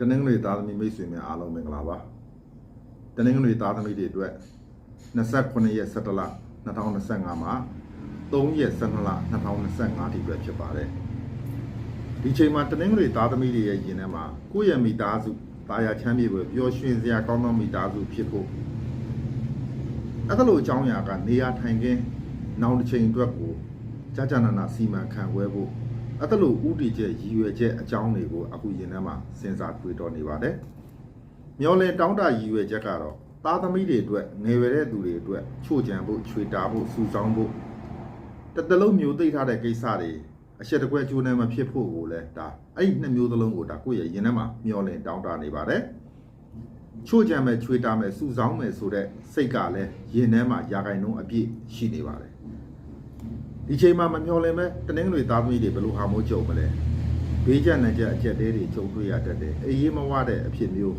တနင်္ဂနွေသားသမီးမိတ်ဆွေများအားလုံးမင်္ဂလာပါတနင်္ဂနွေသားသမီးတွေအတွက်29ရက်17လ2025မှာ3ရက်12လ2025ဒီအတွက်ဖြစ်ပါတယ်ဒီချိန်မှာတနင်္ဂနွေသားသမီးတွေရဲ့ယင်ထဲမှာကိုယ့်ရဲ့မိသားစုတာယာချမ်းမြေပွဲပျော်ရွှင်စရာကောင်းသောမိသားစုဖြစ်ဖို့အဲ့ဒါလိုအကြောင်းအရာကနေရာထိုင်ခင်းနောက်တစ်ချိန်အတွက်ကိုကြာကြာနာနာစီမံခန့်ခွဲဖို့ အဲ့ဒါလို့ဥတီချက်ရည်ရွယ်ချက်အကြောင်းတွေကိုအခုရင်ထဲမှာစဉ်းစားတွေးတောနေပါတယ်။မျောလင်းတောင်းတရည်ရွယ်ချက်ကတော့သားသမီးတွေအတွက်ငယ်ရွယ်တဲ့သူတွေအတွက်ချို့ကြံဖို့ချွေတာဖို့စူဆောင်းဖို့တစ်တလုံးမျိုးသိထားတဲ့ကိစ္စတွေအချက်တကွဲကျိုးနေမဖြစ်ဖို့ကိုလည်းဒါအဲ့ဒီနှစ်မျိုးသလုံးကိုဒါကိုယ့်ရဲ့ရင်ထဲမှာမျောလင်းတောင်းတနေပါတယ်။ချို့ကြံမဲ့ချွေတာမဲ့စူဆောင်းမဲ့ဆိုတဲ့စိတ်ကလည်းရင်ထဲမှာယာကိုင်နှုံးအပြည့်ရှိနေပါတယ်။ ဒီချိန်မှာမမျောလင်မဲ့တနင်္ဂနွေသားသမီးတွေဘယ်လိုဟာမိုးကြုံမလဲဘေးကျန်တဲ့ကြက်အကျက်သေးတွေကြုံတွေ့ရတတ်တယ်အေးရေးမဝတဲ့အဖြစ်မျိုး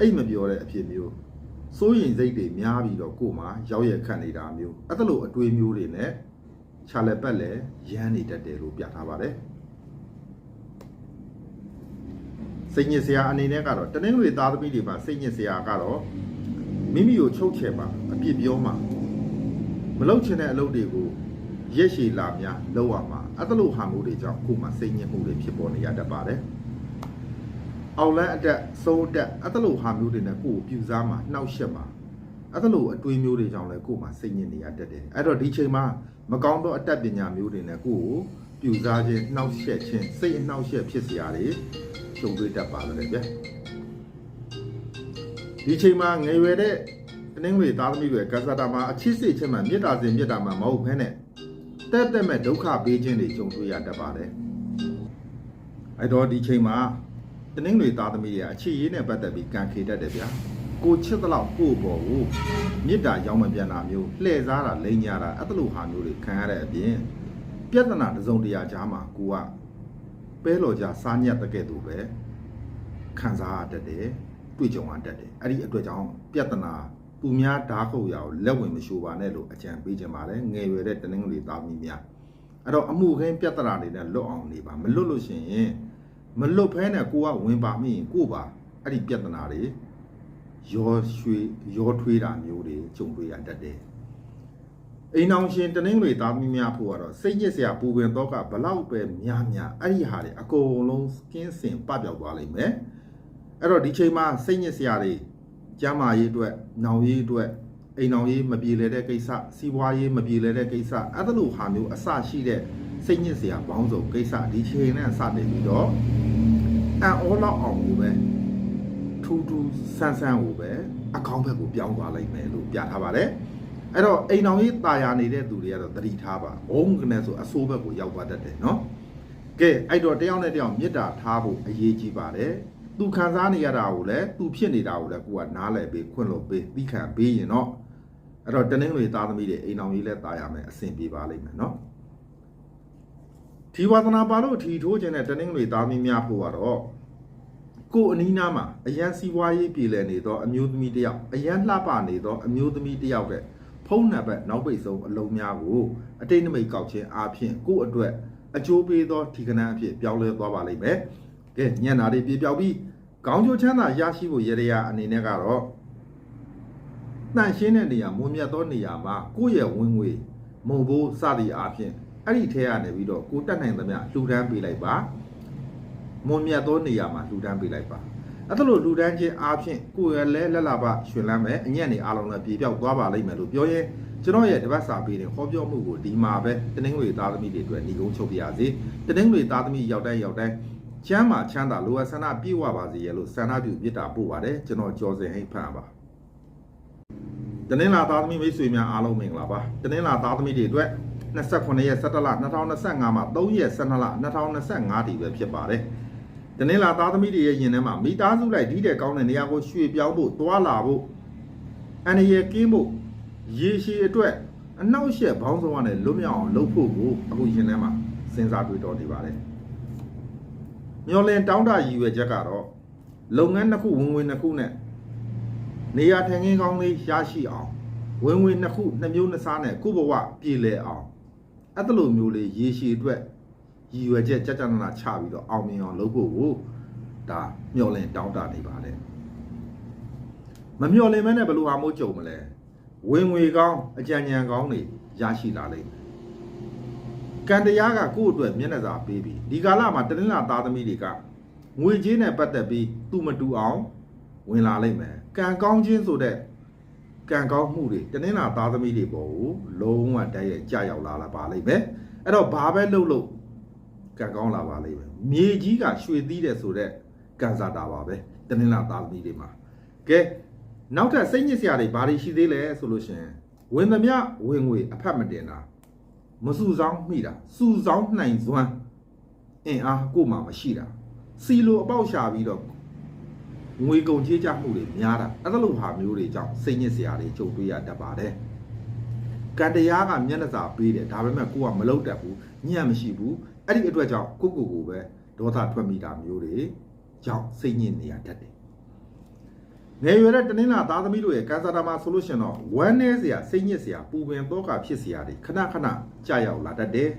အိတ်မပြောတဲ့အဖြစ်မျိုးစိုးရင်စိတ်တွေများပြီးတော့ကို့မှာရောက်ရခတ်နေတာမျိုးအဲ့ဒါလိုအတွေးမျိုးတွေနဲ့ခြာလက်ပတ်လဲရမ်းနေတတ်တယ်လို့ပြထားပါတယ်စိတ်ညစ်စရာအနေနဲ့ကတော့တနင်္ဂနွေသားသမီးတွေမှာစိတ်ညစ်စရာကတော့မိမိကိုချုပ်ချယ်ပါအပြစ်ပြောမှာမလုပ်ချင်တဲ့အလုပ်တွေကို ရက်ရှည်လာများလောက်ရမှာအဲ့လိုဟာမျိုးတွေကြောင့်ခုမှစိတ်ညစ်မှုတွေဖြစ်ပေါ်နေရတတ်ပါတယ်။အောက်လန်းအတက်စိုးအတက်အဲ့လိုဟာမျိုးတွေနဲ့ကိုယ်ကိုပြူစားမှာနှောက်ယှက်မှာအဲ့လိုအတွေးမျိုးတွေကြောင့်လည်းကိုယ်မှာစိတ်ညစ်နေရတတ်တယ်။အဲ့တော့ဒီချိန်မှာမကောင်းသောအတက်ပညာမျိုးတွေနဲ့ကိုယ်ကိုပြူစားခြင်းနှောက်ယှက်ခြင်းစိတ်အနှောက်ယှက်ဖြစ်စရာတွေကြုံတွေ့တတ်ပါတယ်ဗျ။ဒီချိန်မှာငယ်ရွယ်တဲ့တင်းငွေသားသမီးတွေကဇာတာမှာအချစ်စိတ်ချင်းမှမေတ္တာစင်မေတ္တာမှမဟုတ်ဘဲနဲ့ တက်တက်မဲ့ဒုက္ခပေးခြင်းတွေကြုံတွေ့ရတတ်ပါတယ်။အဲ့တော့ဒီချိန်မှာတနင်္ဂနွေသားသမီးတွေအချစ်ရေးနဲ့ပတ်သက်ပြီးကံခေတတ်တယ်ဗျာ။ကိုချစ်သလောက်ကို့ပေါ်ကိုမေတ္တာရောင်းမပြန်တာမျိုးလှည့်စားတာလိန်ညာတာအဲ့လိုဟာမျိုးတွေခံရတဲ့အပြင်ပြဿနာတစ်စုံတစ်ရာကြားမှာကိုကပဲလော်ကြစားညက်တဲ့ကဲ့သို့ပဲခံစားရတတ်တယ်တွေ့ကြုံရတတ်တယ်အဲ့ဒီအတွက်ကြောင့်ပြဿနာ သူများဓာတ်ခုတ်ရအောင်လက်ဝင်မရှိုးပါနဲ့လို့အကြံပေးခြင်းပါတယ်ငယ်ရွယ်တဲ့တနင်္ဂနွေသားသမီးများအဲ့တော့အမှုခင်းပြဿနာတွေနဲ့လွတ်အောင်နေပါမလွတ်လို့ရှိရင်မလွတ်ဖဲနဲ့ကိုကဝင်ပါမိရင်ကိုပါအဲ့ဒီပြဿနာတွေရောရွှေရောထွေးတာမျိုးတွေကြုံတွေ့ရတတ်တယ်အိမ်အောင်ရှင်တနင်္ဂနွေသားသမီးများဖို့ကတော့စိတ်ညစ်စရာပူပင်တော့ကဘလောက်ပဲများများအဲ့ဒီဟာတွေအကုန်လုံးကင်းစင်ပပျောက်သွားလိမ့်မယ်အဲ့တော့ဒီချိန်မှာစိတ်ညစ်စရာတွေ ကျန်းမာရေးအတွက်နောင်ရေးအတွက်အိမ်အောင်ရေးမပြေလည်တဲ့ကိစ္စစီးပွားရေးမပြေလည်တဲ့ကိစ္စအဲ့ဒါလိုဟာမျိုးအဆရှိတဲ့စိတ်ညစ်စရာပေါင်းစုံကိစ္စဒီချိန်နဲ့စတင်ပြီးတော့အန်အောလောက်အောင်ကိုပဲထူးထူးဆန်းဆန်းကိုပဲအကောင်းဘက်ကိုပြောင်းသွားလိုက်မယ်လို့ပြထားပါတယ်အဲ့တော့အိမ်အောင်ရေးတာယာနေတဲ့သူတွေကတော့တတိထားပါဘုံကနေဆိုအဆိုးဘက်ကိုရောက်သွားတတ်တယ်နော်ကဲအဲ့တော့တယောက်နဲ့တယောက်မေတ္တာထားဖို့အရေးကြီးပါတယ် သူခံစားနေရတာကိုလည်းသူဖြစ်နေတာကိုလည်းကိုကနားလည်ပေးခွင့်လို့ပေးပြီးခံပေးရင်တော့အဲ့တော့တနင်္ဂနွေသားသမီးတွေအိမ်အောင်ကြီးလည်းတာရမယ်အဆင်ပြေပါလိမ့်မယ်နော်ဒီဝါသနာပါလို့ထီထိုးခြင်းတဲ့တနင်္ဂနွေသားသမီးများဖို့ကတော့ကိုယ်အနီးနားမှာအရန်စီဝါရေးပြည်လည်နေသောအမျိုးသမီးတစ်ယောက်အရန်လှပနေသောအမျိုးသမီးတစ်ယောက်တဲ့ဖုံးနံပါတ်နောက်ပိတ်ဆုံးအလုံးများကိုအတိတ်နမိတ်ကောက်ခြင်းအားဖြင့်ကိုယ့်အတွက်အကျိုးပေးသောဒီကနန်းအဖြစ်ပြောင်းလဲသွားပါလိမ့်မယ် ကဲညံ့နာတွေပြေပြောက်ပြီးကောင်းကျိုးချမ်းသာရရှိဖို့ရရရာအနေနဲ့ကတော့တန့်ရှင်းတဲ့နေရာမွန်မြတ်သောနေရာမှာကိုယ့်ရဲ့ဝင်ငွေမုံဘိုးစသည်အားဖြင့်အဲ့ဒီထဲကနေပြီးတော့ကိုတက်နိုင်သမျှလှူဒန်းပေးလိုက်ပါမွန်မြတ်သောနေရာမှာလှူဒန်းပေးလိုက်ပါအဲ့ဒါလို့လှူဒန်းခြင်းအားဖြင့်ကိုယ်ရလဲလက်လာပရှင်လမ်းမယ်အညံ့နေအားလုံးလည်းပြေပြောက်သွားပါလိမ့်မယ်လို့ပြောရင်ကျွန်တော်ရဲ့တပတ်စာပေးတဲ့ဟောပြောမှုကိုဒီမှာပဲတနင်္ဂနွေသားသမီးတွေအတွက်ညီကုန်းချုပ်ပြရစီတနင်္ဂနွေသားသမီးရောက်တိုင်းရောက်တိုင်း ကျမ်းမှာချမ်းသာလိုအပ်ဆန္ဒပြည့်ဝပါစေရလို့ဆန္ဒပြုပြစ်တာပို့ပါတယ်ကျွန်တော်ကြော်စင်ဟိတ်ဖန်ပါတနင်္လာသားသမီးမိတ်ဆွေများအားလုံးမင်္ဂလာပါတနင်္လာသားသမီးတွေအတွက်29ရက်17လ2025မှာ3ရက်12လ2025ဒီပဲဖြစ်ပါတယ်တနင်္လာသားသမီးတွေရဲ့ယင်ထဲမှာမိသားစုလိုက်ဒီတဲ့ကောင်းတဲ့နေရာကိုရွှေ့ပြောင်းဖို့တွာလာဖို့အန္တရာယ်ကင်းဖို့ရေရှည်အတွက်အနောက်ရှက်ဘောင်းဆောင်ရတဲ့လွတ်မြောက်အောင်လုပ်ဖို့ကိုအခုယင်ထဲမှာစဉ်းစားတွေးတော်နေပါတယ် မျောလင်တောင်းတရည်ရွယ်ချက်ကတော့လုပ်ငန်းတစ်ခုဝင်ဝင်တစ်ခုနဲ့နေရာထိုင်ခင်းကောင်းလေးရရှိအောင်ဝင်ဝင်နှစ်ခုနှစ်မျိုးနှစ်စားနဲ့ကိုယ့်ဘဝပြည်လဲအောင်အဲ့ဒါလိုမျိုးလေးရေရှည်အတွက်ရည်ရွယ်ချက်ကြကြနာနာချပြီးတော့အောင်မြင်အောင်လုပ်ဖို့ကိုဒါမျောလင့်တောင်းတနေပါတယ်မမျောလင့်မဲနဲ့ဘယ်လိုဟာမို့ကြုံမလဲဝင်ငွေကောင်းအကြံဉာဏ်ကောင်းတွေရရှိလာလိမ့်မယ် ကံတရားကကိုယ့်အတွက်မျက်နှာစာပေးပြီးဒီကာလမှာတနင်္လာသားသမီးတွေကငွေကြေးနဲ့ပတ်သက်ပြီးသူမတူအောင်ဝင်လာလိမ့်မယ်ကံကောင်းခြင်းဆိုတဲ့ကံကောင်းမှုတွေတနင်္လာသားသမီးတွေပေါ်ကိုလုံးဝတည်းရဲ့ကြာရောက်လာလာပါလိမ့်မယ်အဲ့တော့ဘာပဲလုပ်လို့ကံကောင်းလာပါလိမ့်မယ်မြေကြီးကရွှေသီးတယ်ဆိုတော့ကံစားတာပါပဲတနင်္လာသားသမီးတွေမှာကဲနောက်ထပ်စိတ်ညစ်စရာတွေဘာတွေရှိသေးလဲဆိုလို့ရှရင်ဝင်သမျှဝင်ငွေအဖက်မတင်တာ မစုဆောင်းမိတာစုဆောင်းနိုင်စွမ်းအင်အားကို့မှာမရှိတာစီလိုအပေါက်ရှာပြီးတော့ငွေကုန်ချေးကြမှုတွေများတာအဲ့ဒါလိုဟာမျိုးတွေကြောင့်စိတ်ညစ်စရာတွေကြုံတွေ့ရတတ်ပါတယ်ကံတရားကမျက်နှာစာပေးတယ်ဒါပေမဲ့ကိုကမလုပ်တတ်ဘူးညံ့မရှိဘူးအဲ့ဒီအတွက်ကြောင့်ကိုကိုကိုပဲဒေါသထွက်မိတာမျိုးတွေကြောင့်စိတ်ညစ်နေရတတ်တယ် ငယ်ရွယ်တဲ့တနင်္လာသားသမီးတို့ရဲ့ကံစားတာမှာဆိုလို့ရှရင်တော့ဝမ်းနည်းစရာစိတ်ညစ်စရာပူပင်တော့ကဖြစ်စရာတွေခဏခဏကြာရောက်လာတတ်တယ်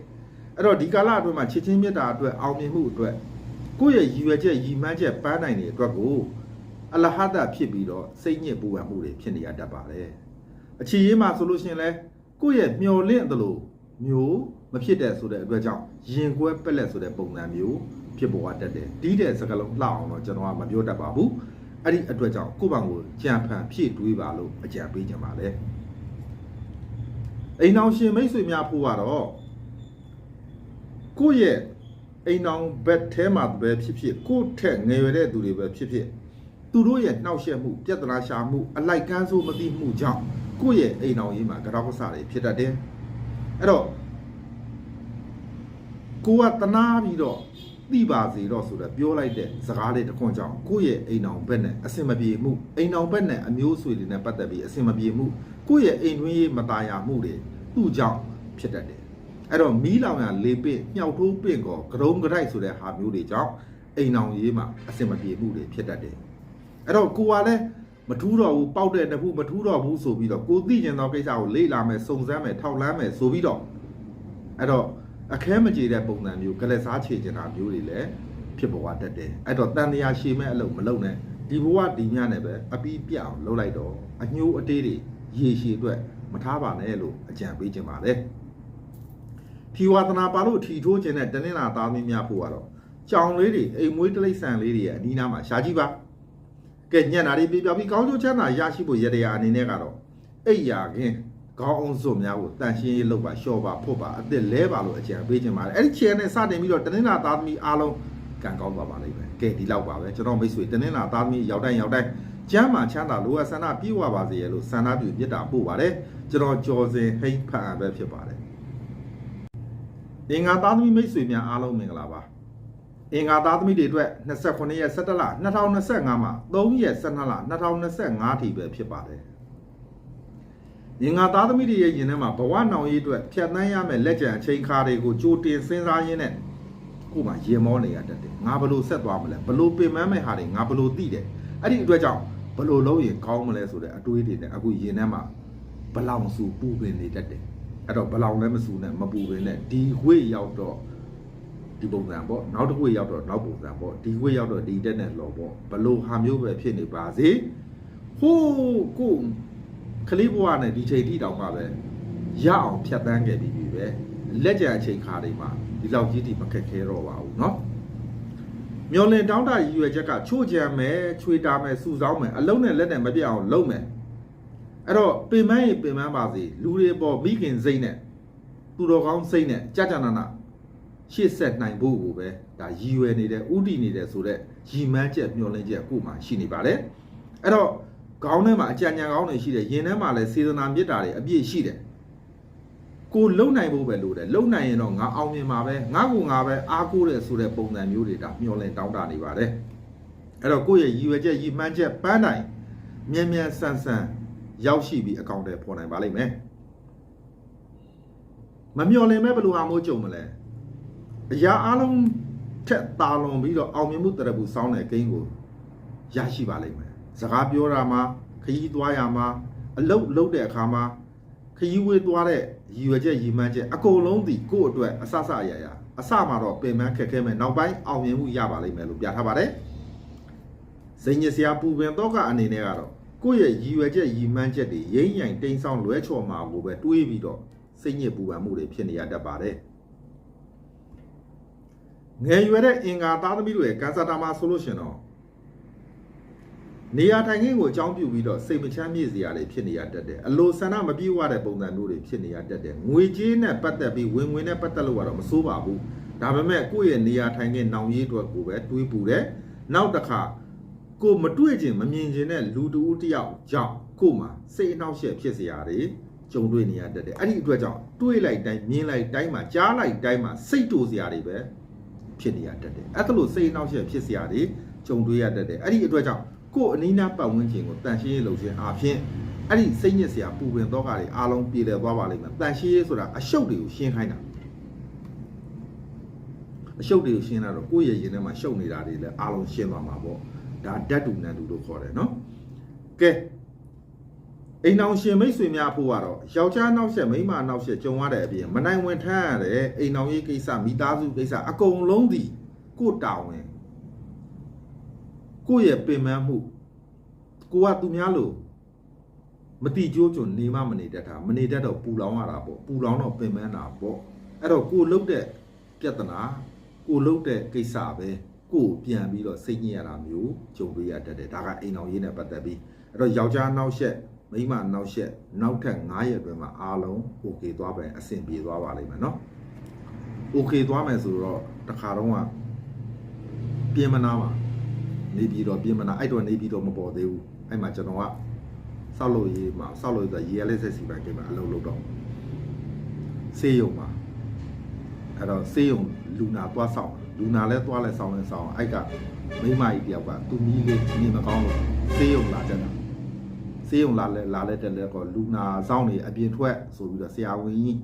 အဲ့တော့ဒီကာလအတွင်းမှာချစ်ချင်းမြတ်တာအတွက်အောင်မြင်မှုအတွက်ကိုယ့်ရဲ့ရည်ရွယ်ချက်ရည်မှန်းချက်ပန်းနိုင်တဲ့အတွက်ကိုအလဟဒဖြစ်ပြီးတော့စိတ်ညစ်ပူပန်မှုတွေဖြစ်နေရတတ်ပါတယ်အချီရေးမှာဆိုလို့ရှရင်လဲကိုယ့်ရဲ့မျော်လင့်တယ်လို့မျိုးမဖြစ်တဲ့ဆိုတဲ့အတွက်ကြောင့်ရင်ကွဲပက်လက်ဆိုတဲ့ပုံစံမျိုးဖြစ်ပေါ်တတ်တယ်တီးတဲ့စကားလုံးလှအောင်တော့ကျွန်တော်ကမပြောတတ်ပါဘူး အဲ့ဒီအတွက်ကြောင့်ကိုယ့်ဘာကိုကြံဖန်ဖြည့်တွေးပါလို့အကြံပေးကြပါလေအိမ်အောင်ရှင်မိတ်ဆွေများဖို့ကတော့ကိုယ့်ရဲ့အိမ်အောင်ဘက်ထဲမှာပဲဖြစ်ဖြစ်ကိုယ့်ထက်ငယ်ရွယ်တဲ့သူတွေပဲဖြစ်ဖြစ်သူတို့ရဲ့နှောက်ယှက်မှုပြဿနာရှာမှုအလိုက်ကန်းဆိုးမသိမှုကြောင့်ကိုယ့်ရဲ့အိမ်အောင်ရေးမှာကြောက်ကစားတွေဖြစ်တတ်တယ်အဲ့တော့ကိုကတနာပြီးတော့ သိပါစေတော့ဆိုတော့ပြောလိုက်တဲ့စကားလေးတစ်ခွန်းကြောင့်ကိုယ့်ရဲ့အိမ်အောင်ဘက်နဲ့အဆင်မပြေမှုအိမ်အောင်ဘက်နဲ့အမျိုးအဆွေတွေနဲ့ပတ်သက်ပြီးအဆင်မပြေမှုကိုယ့်ရဲ့အိမ်တွင်းရေးမตายရမှုတွေသူ့ကြောင့်ဖြစ်တတ်တယ်အဲ့တော့မီးလောင်ရလေပင့်ညှောက်ထိုးပင့်ကောကရုံးကြိုက်ဆိုတဲ့ဟာမျိုးတွေကြောင့်အိမ်အောင်ရေးမှာအဆင်မပြေမှုတွေဖြစ်တတ်တယ်အဲ့တော့ကိုကလည်းမထူးတော့ဘူးပေါက်တဲ့တခုမထူးတော့ဘူးဆိုပြီးတော့ကိုသိကျင်သောကိစ္စကိုလေ့လာမယ်စုံစမ်းမယ်ထောက်လန်းမယ်ဆိုပြီးတော့အဲ့တော့ အခဲမကြေတဲ့ပုံစံမျိုးကလစားချေချင်တာမျိုးတွေလည်းဖြစ်ပေါ်တတ်တယ်အဲ့တော့တန်တရားရှည်မဲ့အလုပ်မလုပ်နဲ့ဒီဘဝဒီညနဲ့ပဲအပီးပြအောင်လုပ်လိုက်တော့အညှိုးအတေးတွေရေရှည်အတွက်မထားပါနဲ့လို့အကြံပေးချင်ပါတယ်ဖြီဝါသနာပါလို့ထီထိုးခြင်းတဲ့တနင်္လာသားမင်းများဖို့ကတော့ကြောင်လေးတွေအိမ်မွေးတိရစ္ဆာန်လေးတွေရဲ့အနီးနားမှာရှားကြည့်ပါကဲညံ့တာတွေပြပြပြီးကောင်းကျိုးချမ်းသာရရှိဖို့ရတရားအနေနဲ့ကတော့အိတ်ရာခင်း ခေါင်းအောင်စွတ်များကိုတန်ရှင်းရေးလုပ်ပါလျှော့ပါဖို့ပါအစ်စ်လဲပါလို့အကြံပေးခြင်းပါတယ်အဲ့ဒီချဲနဲ့စတင်ပြီးတော့တနင်္လာသားသမီးအားလုံးကံကောင်းသွားပါလိမ့်မယ်ကဲဒီလောက်ပါပဲကျွန်တော်မိတ်ဆွေတနင်္လာသားသမီးရောက်တိုင်းရောက်တိုင်းကျမ်းမာချမ်းသာလိုအပ်ဆန္ဒပြည့်ဝပါစေရလို့ဆန္ဒပြုမြတ်တာပို့ပါတယ်ကျွန်တော်ကြော်စင်ဟိတ်ဖတ်အပ်ပဲဖြစ်ပါတယ်အင်္ဂါသားသမီးမိတ်ဆွေများအားလုံးမင်္ဂလာပါအင်္ဂါသားသမီးတွေအတွက်29ရက်17လ2025မှာ3ရက်12လ2025ထိပဲဖြစ်ပါတယ် ရင်ငါသားသမီးတွေရဲ့ရင်ထဲမှာဘဝနောင်ရေးအတွက်ဖြတ်သန်းရမယ့်လက်ကျန်အချိန်ခါတွေကိုကြိုတင်စဉ်းစားရင်းနဲ့ကို့မှာရင်မောနေရတတ်တယ်ငါဘလို့ဆက်သွားမလဲဘလို့ပင်ပန်းမဲ့ဟာတွေငါဘလို့သိတယ်အဲ့ဒီအတွက်ကြောင့်ဘလို့လုံးရင်ကောင်းမလဲဆိုတဲ့အတွေးတွေနဲ့အခုရင်ထဲမှာဘလောင်စုပူပင်နေတတ်တယ်အဲ့တော့ဘလောင်လည်းမစူနဲ့မပူပင်နဲ့ဒီဝေ့ရောက်တော့ဒီပုံစံပေါ့နောက်တစ်ဝေ့ရောက်တော့နောက်ပုံစံပေါ့ဒီဝေ့ရောက်တော့ဒီတက်နဲ့လော်ပေါ့ဘလို့ဟာမျိုးပဲဖြစ်နေပါစေဟိုးကို ကလေးဘဝနဲ့ဒီချိန်ထိတောင်မှပဲရအောင်ဖြတ်တန်းခဲ့ပြီးပြီပဲလက်ကြံအချိန်ခါတွေမှာဒီလောက်ကြီးတိမခက်ခဲတော့ပါဘူးเนาะမျောလင်တောင်းတရည်ရွယ်ချက်ကချို့ကြံမယ်ချွေတာမယ်စုဆောင်းမယ်အလုံးနဲ့လက်နဲ့မပြတ်အောင်လုပ်မယ်အဲ့တော့ပင်မရင်ပင်မပါစေလူတွေပေါ်မိခင်စိတ်နဲ့သူတော်ကောင်းစိတ်နဲ့ကြာကြာနာနာရှေ့ဆက်နိုင်ဖို့ကိုပဲဒါရည်ရွယ်နေတဲ့ဥတီနေတဲ့ဆိုတော့ရည်မှန်းချက်မျှော်လင့်ချက်ကိုမှရှိနေပါတယ်အဲ့တော့ ခေါင်းထဲမှာအကြံဉာဏ်ကောင်းတွေရှိတယ်ရင်ထဲမှာလည်းစေတနာမေတ္တာတွေအပြည့်ရှိတယ်ကိုလုံနိုင်ဖို့ပဲလိုတယ်လုံနိုင်ရင်တော့ငါအောင်မြင်မှာပဲငါကငါပဲအားကိုးတယ်ဆိုတဲ့ပုံစံမျိုးတွေဒါမျှော်လင့်တောင်းတနေပါတယ်အဲ့တော့ကိုယ့်ရဲ့ရည်ရွယ်ချက်ရည်မှန်းချက်ပန်းတိုင်မြန်မြန်ဆန်ဆန်ရောက်ရှိပြီးအကောင့်တွေပေါ်နိုင်ပါလိမ့်မယ်မမျှော်လင့်မဲ့ဘယ်လိုဟာမျိုးကြုံမလဲအရာအလုံးထက်တာလွန်ပြီးတော့အောင်မြင်မှုတရဘူးစောင်းတဲ့ကိန်းကိုရရှိပါလိမ့်မယ် စကားပြောတာမှာခရီးသွားရမှာအလုတ်လုတ်တဲ့အခါမှာခရီးဝေးသွားတဲ့ရည်ရွယ်ချက်ရည်မှန်းချက်အကုန်လုံးဒီကိုယ့်အတွက်အဆဆအရာရာအစမှာတော့ပင်ပန်းခက်ခဲမဲ့နောက်ပိုင်းအောင်မြင်မှုရပါလိမ့်မယ်လို့ပြထားပါတယ်စိတ်ညစ်စရာပူပင်တော့ကအနေနဲ့ကတော့ကိုယ့်ရဲ့ရည်ရွယ်ချက်ရည်မှန်းချက်တွေရိမ့်ရိုင်တိမ်းဆောင်လွဲချော်မှာကိုပဲတွေးပြီးတော့စိတ်ညစ်ပူပန်မှုတွေဖြစ်နေရတတ်ပါတယ်ငယ်ရွယ်တဲ့အင်္ဂါသားသမီးတွေရဲ့ကန်ဆာတာမှာဆိုလို့ရှရင်တော့ နေရာထိုင်ခင်းကိုအကြောင်းပြုပြီးတော့စိတ်မချမ်းမြေ့စရာတွေဖြစ်နေရတတ်တယ်အလိုဆန္ဒမပြေဝတဲ့ပုံစံမျိုးတွေဖြစ်နေရတတ်တယ်ငွေကြေးနဲ့ပတ်သက်ပြီးဝင်ဝင်နဲ့ပတ်သက်လို့ကတော့မစိုးပါဘူးဒါပေမဲ့ကိုယ့်ရဲ့နေရာထိုင်ခင်းနောင်ရေးအတွက်ကိုပဲတွေးပူတယ်နောက်တစ်ခါကိုမတွေ့ခြင်းမမြင်ခြင်းနဲ့လူတူဦးတယောက်ကြောင့်ကို့မှာစိတ်အနှောက်အယှက်ဖြစ်စရာတွေကြုံတွေ့နေရတတ်တယ်အဲ့ဒီအတွက်ကြောင့်တွေးလိုက်တိုင်းမြင်လိုက်တိုင်းမှာကြားလိုက်တိုင်းမှာစိတ်တူစရာတွေပဲဖြစ်နေရတတ်တယ်အဲ့ဒါလို့စိတ်အနှောက်အယှက်ဖြစ်စရာတွေကြုံတွေ့ရတတ်တယ်အဲ့ဒီအတွက်ကြောင့် ကိုယ်အနီးနားပတ်ဝန်းကျင်ကိုတန်ရှင်းရေးလုပ်ခြင်းအပြင်အဲ့ဒီစိတ်ညစ်စရာပူပင်တော့ကတွေအားလုံးပြေလည်သွားပါလိမ့်မယ်တန်ရှင်းရေးဆိုတာအရှုပ်တွေကိုရှင်းခိုင်းတာအရှုပ်တွေကိုရှင်းလာတော့ကိုယ့်ရဲ့ရင်ထဲမှာရှုပ်နေတာတွေလည်းအားလုံးရှင်းသွားမှာပေါ့ဒါဓာတ်တူနံတူလို့ခေါ်တယ်နော်ကဲအိမ်အောင်ရှင်မိတ်ဆွေများဖို့ကတော့ယောက်ျားနောက်ဆက်မိန်းမနောက်ဆက်ကြုံရတဲ့အပြင်မနိုင်ဝင်ထမ်းရတဲ့အိမ်အောင်ရေးကိစ္စမိသားစုကိစ္စအကုန်လုံးဒီကိုယ်တာဝန် ကိုယ့်ရဲ့ပင်ပန်းမှုကိုကသူများလို့မတိကျိုးကျွန်းနေမမနေတတ်တာမနေတတ်တော့ပူလောင်ရတာပေါ့ပူလောင်တော့ပင်ပန်းတာပေါ့အဲ့တော့ကိုလုတ်တဲ့ပြဿနာကိုလုတ်တဲ့ကိစ္စပဲကိုယ်ပြန်ပြီးတော့စိတ်ညစ်ရတာမျိုးကြုံတွေ့ရတတ်တယ်ဒါကအိမ်အောင်ရေးနဲ့ပတ်သက်ပြီးအဲ့တော့ယောက်ျားနောက်ဆက်မိန်းမနောက်ဆက်နောက်ထပ်9ရက်အတွင်းမှာအားလုံး okay သွားပဲအဆင်ပြေသွားပါလိမ့်မယ်နော် okay သွားမယ်ဆိုတော့တခါတော့ကပြင်မနာပါ နေပြီးတော့ပြင်မနာအဲ့တော့နေပြီးတော့မပေါ်သေးဘူးအဲ့မှာကျွန်တော်ကစောက်လို့ရေးမှာစောက်လို့ဆိုရေလက်ဆက်စီပိုင်းကိမှာအလုပ်လုပ်တော့ဆေးရုံမှာအဲ့တော့ဆေးရုံလူနာသွားဆောင်လူနာလဲသွားလဲဆောင်လဲဆောင်အဲ့ကမိမကြီးတယောက်ကသူမီးလေးနေမကောင်းလို့ဆေးရုံလာကြတာဆေးရုံလာလဲလာလဲတက်လဲကောလူနာဆောင်နေအပြင်ထွက်ဆိုပြီးတော့ဆရာဝန်ကြီး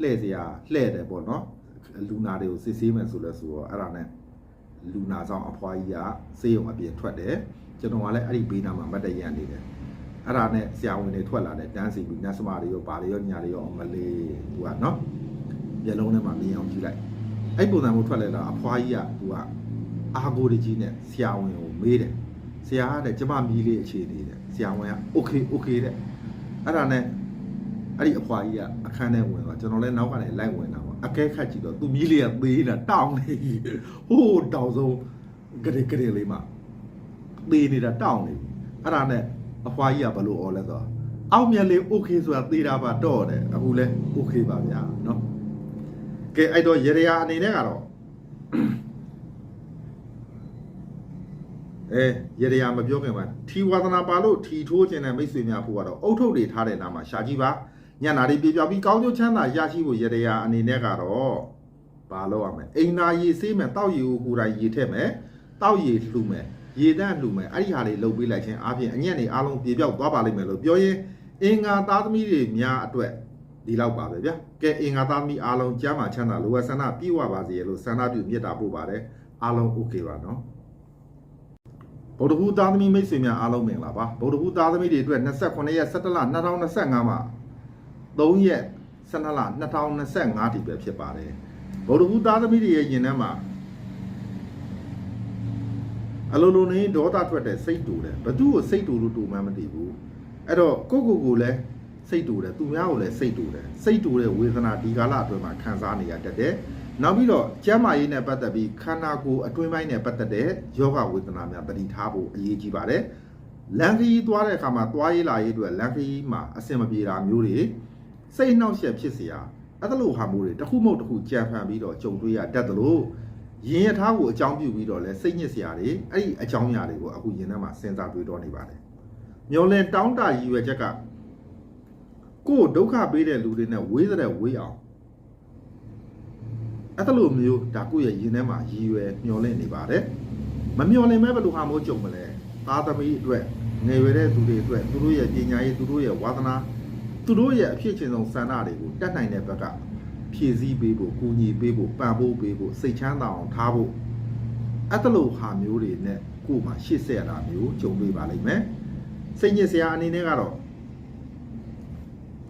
လှည့်စရာလှည့်တယ်ပေါ့နော်လူနာတွေကိုစစ်ဆေးမယ်ဆိုလဲဆိုတော့အဲ့ဒါနဲ့ လူနာဆောင်အဖွားကြီးကဆေးရုံအပြင်ထွက်တယ်ကျွန်တော်ကလည်းအဲ့ဒီဘေးနားမှာမတ်တရန်နေတယ်အဲ့ဒါနဲ့ဆရာဝန်တွေထွက်လာတယ်တန်းစီပြီးနတ်စမာတွေရောဘာတွေရောညာတွေရောမလေးသူကနော်မျက်လုံးထဲမှာမြင်အောင်ကြည့်လိုက်အဲ့ပုံစံမျိုးထွက်လာတာအဖွားကြီးကသူကအာကိုတကြီးနဲ့ဆရာဝန်ကိုမေးတယ်ဆရာကတဲ့ကျမမီးလေးအခြေအနေတဲ့ဆရာဝန်က okay okay တဲ့အဲ့ဒါနဲ့အဲ့ဒီအဖွားကြီးကအခန်းထဲဝင်သွားကျွန်တော်လည်းနောက်ကနေလိုက်ဝင်တာပေါ့ အကဲခတ်ကြည့်တော့သူမီးလေးကသေးတာတောင်းနေကြီးဟိုးတောင်ဆုံးဂရေဂရေလေးမှာသေးနေတာတောင်းနေပြီအဲ့ဒါနဲ့အဖွားကြီးကဘလို့អော်လဲဆိုတော့အောက်မြက်လေး okay ဆိုတာသေးတာပါတော့တယ်အခုလဲ okay ပါဗျာเนาะကဲအဲ့တော့ရေရအနေနဲ့ကတော့အဲရေရမပြောခင်မှာထီဝါသနာပါလို့ထီထိုးခြင်းနဲ့မိတ်ဆွေများဖို့ကတော့အုတ်ထုတ်တွေထားတဲ့နာမှာရှာကြည့်ပါ ညနာတွေပြပြပြီးကောင်းကျိုးချမ်းသာရရှိဖို့ရေရအနေနဲ့ကတော့ဘာလုပ်ရမလဲအိမ်နာရေဆေးမယ်တောက်ရည်ကိုကိုယ်တိုင်ရေထည့်မယ်တောက်ရည်လှူမယ်ရေတန့်လှူမယ်အဲ့ဒီဟာလေးလှုပ်ပေးလိုက်ခြင်းအပြင်အညက်တွေအားလုံးပြေပြောက်သွားပါလိမ့်မယ်လို့ပြောရင်အင်္ဂါသားသမီးတွေများအတွက်ဒီလောက်ပါပဲဗျာကဲအင်္ဂါသားသမီးအားလုံးကြားမှာချမ်းသာလိုအပ်ဆန္ဒပြည့်ဝပါစေလို့ဆန္ဒပြုမေတ္တာပို့ပါတယ်အားလုံး okay ပါနော်ဗုဒ္ဓဘူးသားသမီးမိတ်ဆွေများအားလုံးမင်္ဂလာပါဗုဒ္ဓဘူးသားသမီးတွေအတွက်29ရက်17လ2025မှာ 3ရက်12လ2025ဒီပဲဖြစ်ပါတယ်ဗုဒ္ဓဘူးသားသမီးတွေရဲ့ယင်ထဲမှာအလိုလိုနေဒေါသထွက်တဲ့စိတ်တူတယ်ဘသူ့ကိုစိတ်တူလို့တူမှမသိဘူးအဲ့တော့ကိုကိုကိုလည်းစိတ်တူတယ်သူများကိုလည်းစိတ်တူတယ်စိတ်တူတဲ့ဝေဒနာဒီကာလအတွင်းမှာခံစားနေရတတ်တယ်နောက်ပြီးတော့ကျမ်းမာရေးနဲ့ပတ်သက်ပြီးခန္ဓာကိုယ်အတွင်းပိုင်းနဲ့ပတ်သက်တဲ့ယောဂဝေဒနာများတတိထားဖို့အရေးကြီးပါတယ်လန်ခီးသွားတဲ့အခါမှာသွားရေးလာရေးအတွက်လန်ခီးမှာအဆင်မပြေတာမျိုးတွေ စိတ်နှောက်ယှက်ဖြစ်เสียအဲ့ဒါလိုဟာမျိုးတွေတစ်ခုမဟုတ်တစ်ခုကြံဖန်ပြီးတော့ကြုံတွေ့ရတတ်တယ်လို့ရင်ရထားကိုအကြောင်းပြုပြီးတော့လဲစိတ်ညစ်စရာတွေအဲ့ဒီအကြောင်းအရာတွေကိုအခုရင်ထဲမှာစဉ်းစားတွေးတော့နေပါတယ်မျောလင်တောင်းတရည်ရွယ်ချက်ကကိုယ်ဒုက္ခပေးတဲ့လူတွေနဲ့ဝေးတဲ့ဝေးအောင်အဲ့ဒါလိုမျိုးဒါကိုယ့်ရဲ့ရင်ထဲမှာရည်ရွယ်မျောလင့်နေပါတယ်မမျောလင့်မဲ့ဘယ်လိုဟာမျိုးကြုံမလဲသားသမီးအတွက်ငယ်ရွယ်တဲ့သူတွေအတွက်သူတို့ရဲ့ပညာရေးသူတို့ရဲ့ဝါသနာ သူတို့ရဲ့အဖြစ်ချင်းဆုံးစံနာတွေကိုတတ်နိုင်တဲ့ဘက်ကဖြည့်ဆည်းပေးဖို့ကူညီပေးဖို့ပံ့ပိုးပေးဖို့စိတ်ချမ်းသာအောင်ထားဖို့အဲ့ဒါလိုဟာမျိုးတွေနဲ့ကိုယ်မှာရှေ့ဆက်ရတာမျိုးကြုံတွေ့ပါလိမ့်မယ်စိတ်ညစ်စရာအနေနဲ့ကတော့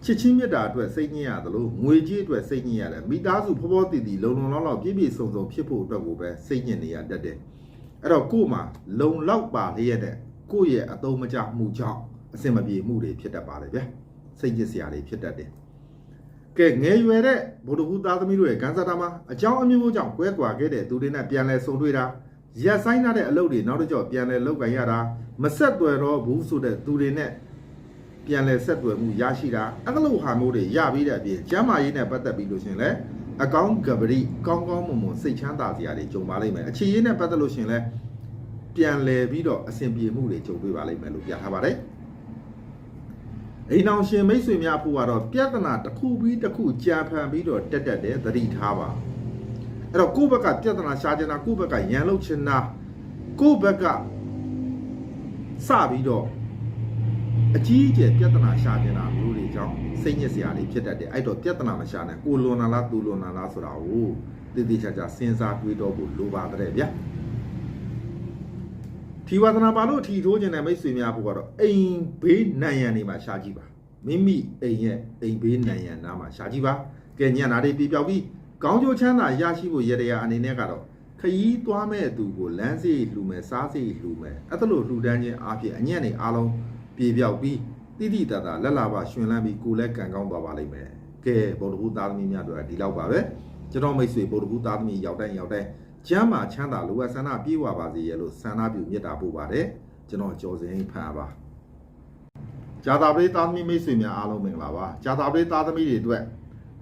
ချစ်ချင်းမြတ်တာအတွက်စိတ်ညစ်ရတယ်လို့ငွေကြီးအတွက်စိတ်ညစ်ရတယ်မိသားစုဖောဖောတည်တည်လုံလုံလောက်လောက်ပြည့်ပြည့်စုံစုံဖြစ်ဖို့အတွက်ကိုပဲစိတ်ညစ်နေရတတ်တယ်အဲ့တော့ကို့မှာလုံလောက်ပါလျက်တဲ့ကိုယ့်ရဲ့အသုံးမကျမှုကြောင့်အစင်မပြေမှုတွေဖြစ်တတ်ပါတယ်ဗျာ စိတ်ကြစ်စရာတွေဖြစ်တတ်တယ်ကဲငယ်ရွယ်တဲ့ဘုဒ္ဓဟူသားသမီးတို့ရဲ့ကံစားတာမှာအကြောင်းအမျိုးမျိုးကြောင့်ကွဲကွာခဲ့တဲ့သူတွေနဲ့ပြန်လဲဆုံတွေ့တာရက်ဆိုင်ထားတဲ့အလုပ်တွေနောက်တစ်ကြော့ပြန်လဲလုပ်ကန်ရတာမဆက်သွယ်တော့ဘူးဆိုတဲ့သူတွေနဲ့ပြန်လဲဆက်သွယ်မှုရရှိတာအဲ့လိုဟာမျိုးတွေရပြီးတဲ့အပြင်ကျမ်းမာရေးနဲ့ပတ်သက်ပြီးလို့ရှရင်လဲအကောင်းကပရိကောင်းကောင်းမွန်မွန်စိတ်ချမ်းသာစရာတွေကြုံပါလိမ့်မယ်အခြေရေးနဲ့ပတ်သက်လို့ရှရင်လဲပြန်လဲပြီးတော့အဆင်ပြေမှုတွေကြုံတွေ့ပါလိမ့်မယ်လို့ပြထားပါတယ် အိမ်အောင်ရှင်မိတ်ဆွေများဖို့ကတော့ပြဿနာတစ်ခုပြီးတစ်ခုကြာဖန်ပြီးတော့တက်တက်တယ်သတိထားပါအဲ့တော့ကိုယ့်ဘက်ကပြဿနာရှာချင်တာကိုယ့်ဘက်ကရန်လုပ်ချင်တာကိုယ့်ဘက်ကစပြီးတော့အကြီးအကျယ်ပြဿနာရှာချင်တာမျိုးတွေကြောင့်စိတ်ညစ်စရာတွေဖြစ်တတ်တယ်အဲ့တော့ပြဿနာမရှာနဲ့ကိုလွန်လာလားသူလွန်လာလားဆိုတာကိုတည်တည်ချာချာစဉ်းစားတွေးတော့ဖို့လိုပါတယ်ဗျာ ထီဝါသနာပါလို့ထီထိုးခြင်းတဲ့မိတ်ဆွေများဖို့ကတော့အိမ်ဘေးနံရံနေမှာရှာကြည့်ပါမိမိအိမ်ရဲ့အိမ်ဘေးနံရံနားမှာရှာကြည့်ပါကဲညံ့နာတွေပြပြောက်ပြီးကောင်းကျိုးချမ်းသာရရှိဖို့ရတရားအနေနဲ့ကတော့ခရီးသွားမဲ့သူကိုလမ်းစေးလှူမယ်စားစေးလှူမယ်အဲ့ဒါလို့လှူဒန်းခြင်းအဖြစ်အညံ့နေအားလုံးပြေပြောက်ပြီးတိတိတတ်တာလက်လာပါရှင်လန်းပြီးကိုယ်လည်းကံကောင်းသွားပါလိမ့်မယ်ကဲဗုဒ္ဓဘုသားသမီးများတို့ကဒီလောက်ပါပဲကျွန်တော်မိတ်ဆွေဗုဒ္ဓဘုသားသမီးရောက်တိုင်းရောက်တိုင်း ကျမ်းမာချမ်းသာလိုအပ်ဆန္ဒပြေဝပါစေရဲ့လို့ဆန္ဒပြုမေတ္တာပို့ပါတယ်ကျွန်တော်ကြော်စင်ဖန်ပါဂျာတာပရိသားသမီးမိတ်ဆွေများအားလုံးမင်္ဂလာပါဂျာတာပရိသားသမီးတွေအတွက်